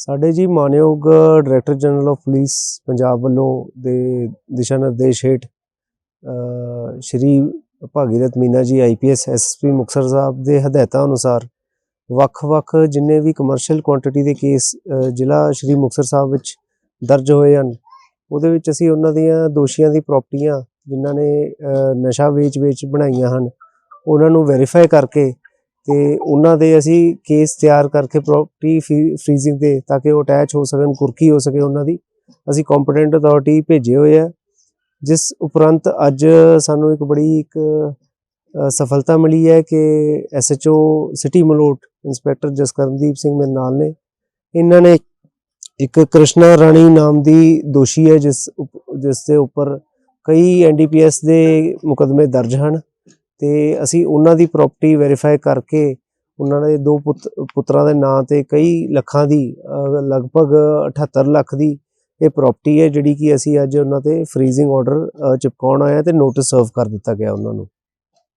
ਸਾਡੇ ਜੀ ਮਾਨਯੋਗ director general of police Punjab ਵੱਲੋਂ ਦੇ ਦਿਸ਼ਾ ਨਿਰਦੇਸ਼ ਹੇਠ ਸ਼੍ਰੀ ਭਾਗੀਰਥ ਮੀਨਾ ਜੀ ਆਈਪੀਐਸ ਐਸਪੀ ਮੁਕਤਸਰ ਸਾਹਿਬ ਦੇ ਹਦਾਇਤਾਂ ਅਨੁਸਾਰ ਵੱਖ-ਵੱਖ ਜਿੰਨੇ ਵੀ ਕਮਰਸ਼ੀਅਲ ਕੁਆਂਟੀਟੀ ਦੇ ਕੇਸ ਜ਼ਿਲ੍ਹਾ ਸ਼੍ਰੀ ਮੁਕਤਸਰ ਸਾਹਿਬ ਵਿੱਚ ਦਰਜ ਹੋਏ ਹਨ, ਉਹਦੇ ਵਿੱਚ ਅਸੀਂ ਉਹਨਾਂ ਦੀਆਂ ਦੋਸ਼ੀਆਂ ਦੀ ਪ੍ਰਾਪਰਟੀਆਂ ਜਿਨ੍ਹਾਂ ਨੇ ਨਸ਼ਾ ਵੇਚ-ਵੇਚ ਬਣਾਈਆਂ ਹਨ, ਉਹਨਾਂ ਨੂੰ ਵੈਰੀਫਾਈ ਕਰਕੇ ਤੇ ਉਹਨਾਂ ਦੇ ਅਸੀਂ ਕੇਸ ਤਿਆਰ ਕਰਕੇ ਪ੍ਰਾਪਰਟੀ ਫ੍ਰੀਜ਼ਿੰਗ ਦੇ ਤਾਂ ਕਿ ਉਹ ਅਟੈਚ ਹੋ ਸਕਣ, ਕੁਰਕੀ ਹੋ ਸਕੇ ਉਹਨਾਂ ਦੀ, ਅਸੀਂ ਕੰਪੀਟੈਂਟ ਅਥਾਰਟੀ ਭੇਜੇ ਹੋਏ ਆ। ਜਿਸ ਉਪਰੰਤ ਅੱਜ ਸਾਨੂੰ ਇੱਕ ਬੜੀ ਇੱਕ ਸਫਲਤਾ ਮਿਲੀ ਹੈ ਕਿ SHO city Malout inspector Jaskarandeep Singh ਮੇਰੇ ਨਾਲ ਨੇ। ਇਹਨਾਂ ਨੇ ਇੱਕ ਕ੍ਰਿਸ਼ਨਾ ਰਾਣੀ ਨਾਮ ਦੀ ਦੋਸ਼ੀ ਹੈ, ਜਿਸ ਉਪ- ਜਿਸ ਦੇ ਉੱਪਰ ਕਈ ਐਨਡੀਪੀਐਸ ਦੇ ਮੁਕਦਮੇ ਦਰਜ ਹਨ। ਤੇ ਅਸੀਂ ਉਹਨਾਂ ਦੀ ਪ੍ਰਾਪਰਟੀ ਵੈਰੀਫਾਈ ਕਰਕੇ ਉਹਨਾਂ ਦੇ ਦੋ ਪੁੱਤ, ਪੁੱਤਰਾਂ ਦੇ ਨਾਂ ਤੇ ਕਈ ਲੱਖਾਂ ਦੀ ਲਗਭਗ 78 ਲੱਖ ਦੀ ਇਹ ਪ੍ਰਾਪਰਟੀ ਹੈ ਜਿਹੜੀ ਕਿ ਅਸੀਂ ਅੱਜ ਉਹਨਾਂ ਤੇ ਫ੍ਰੀਜ਼ਿੰਗ ਆਰਡਰ ਚਿਪਕਾਉਣ ਆਇਆ ਤੇ ਨੋਟਿਸ ਸਰਵ ਕਰ ਦਿੱਤਾ ਗਿਆ ਉਹਨਾਂ ਨੂੰ।